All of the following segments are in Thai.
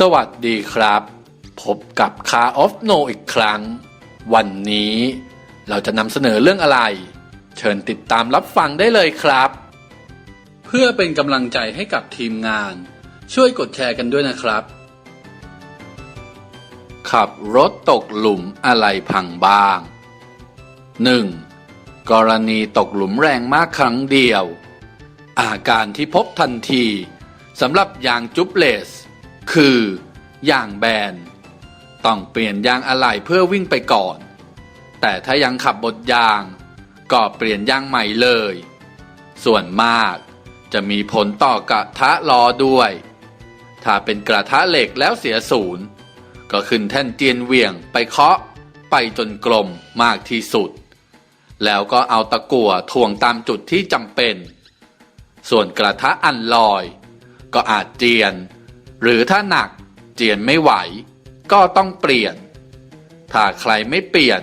สวัสดีครับ พบกับคาออฟโนอีกครั้ง วันนี้เราจะนำเสนอเรื่องอะไร เชิญติดตามรับฟังได้เลยครับ เพื่อเป็นกำลังใจให้กับทีมงาน ช่วยกดแชร์กันด้วยนะครับ ขับรถตกหลุมอะไรพังบ้าง 1. กรณีตกหลุมแรงมากครั้งเดียว อาการที่พบทันทีสำหรับยางจุบเลส คือยางแบน ต้องเปลี่ยนยางอะไหล่เพื่อวิ่งไปก่อน แต่ถ้ายังขับบดยาง ก็เปลี่ยนยางใหม่เลย ส่วนมากจะมีผลต่อกระทะล้อด้วย ถ้าเป็นกระทะเหล็กแล้วเสียศูนย์ ก็ขึ้นแท่นเตียนเวียงไปเคาะไปจนกลมมากที่สุด แล้วก็เอาตะกั่วถ่วงตามจุดที่จำเป็น ส่วนกระทะอันลอย ก็อาจเจียน หรือถ้าหนักเจียนไม่ไหว ก็ต้องเปลี่ยน ถ้าใครไม่เปลี่ยน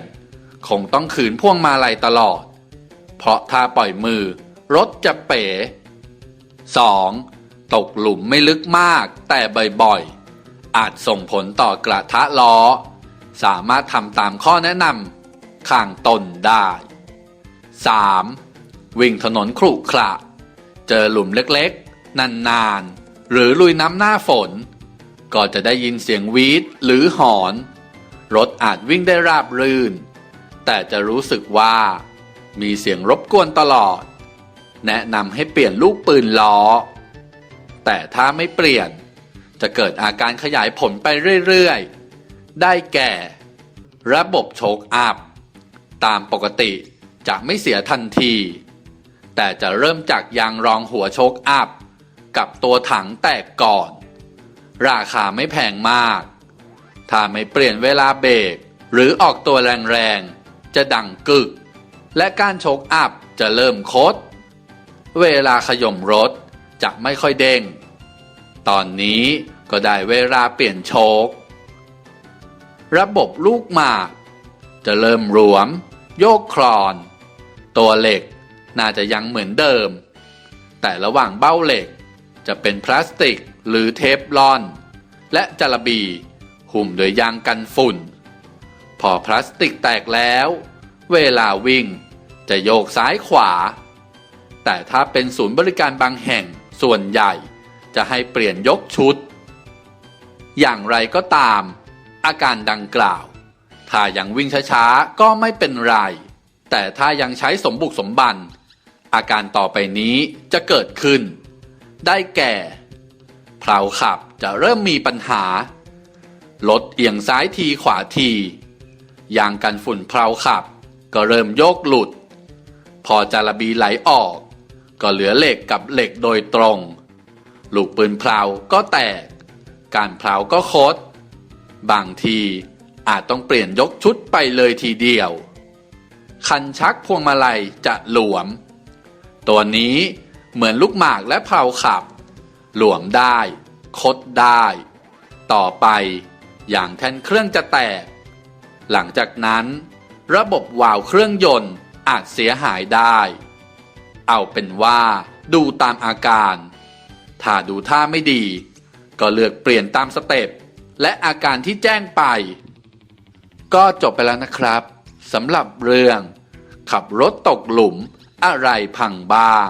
คงต้องขืนพวงมาลัยตลอด เพราะถ้าปล่อยมือรถจะเป๋ 2. ตกหลุมไม่ลึกมากแต่บ่อยๆ อาจส่งผลต่อกระทะล้อ สามารถทำตามข้อแนะนำข้างตนได้ 3. วิ่งถนนขรุขระ เจอหลุมเล็กๆ นานๆ หรือลุยน้ำหน้าฝน ก็จะได้ยินเสียงวีดหรือหอน รถอาจวิ่งได้ราบรื่น แต่จะรู้สึกว่า มีเสียงรบกวนตลอด แนะนำให้เปลี่ยนลูกปืนล้อ แต่ถ้าไม่เปลี่ยน จะเกิดอาการขยายผลไปเรื่อยๆ ได้แก่ ระบบโชคอัพ ตามปกติจะไม่เสียทันที แต่จะเริ่มจากยางรองหัวโชคอัพ กับตัวถังแตกก่อน ราคาไม่แพงมาก ถ้าไม่เปลี่ยนเวลาเบรกหรือออกตัวแรงๆ จะดังกึก และการโชคอัพจะเริ่มคด เวลาขย่มรถจะไม่ค่อยเด้ง ตอนนี้ก็ได้เวลาเปลี่ยนโชคระบบลูกหมากจะเริ่มรวม โยกคลอน ตัวเหล็กน่าจะยังเหมือนเดิม แต่ระหว่างเบ้าเหล็ก จะเป็นพลาสติกหรือเทฟลอน และจรบีหุ้มโดยยางกันฝุ่น พอพลาสติกแตกแล้ว เวลาวิ่งจะโยกซ้ายขวา แต่ถ้าเป็นศูนย์บริการบางแห่งส่วนใหญ่จะให้เปลี่ยนยกชุด อย่างไรก็ตาม อาการดังกล่าว ถ้ายังวิ่งช้าๆ ก็ไม่เป็นไร แต่ถ้ายังใช้สมบุกสมบัน อาการต่อไปนี้จะเกิดขึ้น ได้แก่เพลาขับจะเริ่มมีปัญหา รถเอียงซ้ายทีขวาทียางกันฝุ่นเพลาขับ ก็เริ่มโยกหลุด พอจาระบีไหลออก ก็เหลือเหล็กกับเหล็กโดยตรง ลูกปืนเพลาก็แตก การเพลาก็คด บางทีอาจต้องเปลี่ยนยกชุดไปเลยทีเดียว คันชักพวงมาลัยจะหลวม ตัวนี้ เหมือนลูกหมากและเพลาขับ หลวมได้ คดได้ ต่อไป อย่างแท่นเครื่องจะแตก หลังจากนั้น ระบบวาล์วเครื่องยนต์อาจเสียหายได้ เอาเป็นว่าดูตามอาการ ถ้าดูท่าไม่ดี ก็เลือกเปลี่ยนตามสเต็ปและอาการที่แจ้งไป ก็จบไปแล้วนะครับสำหรับเรื่อง ขับรถตกหลุมอะไรพังบ้าง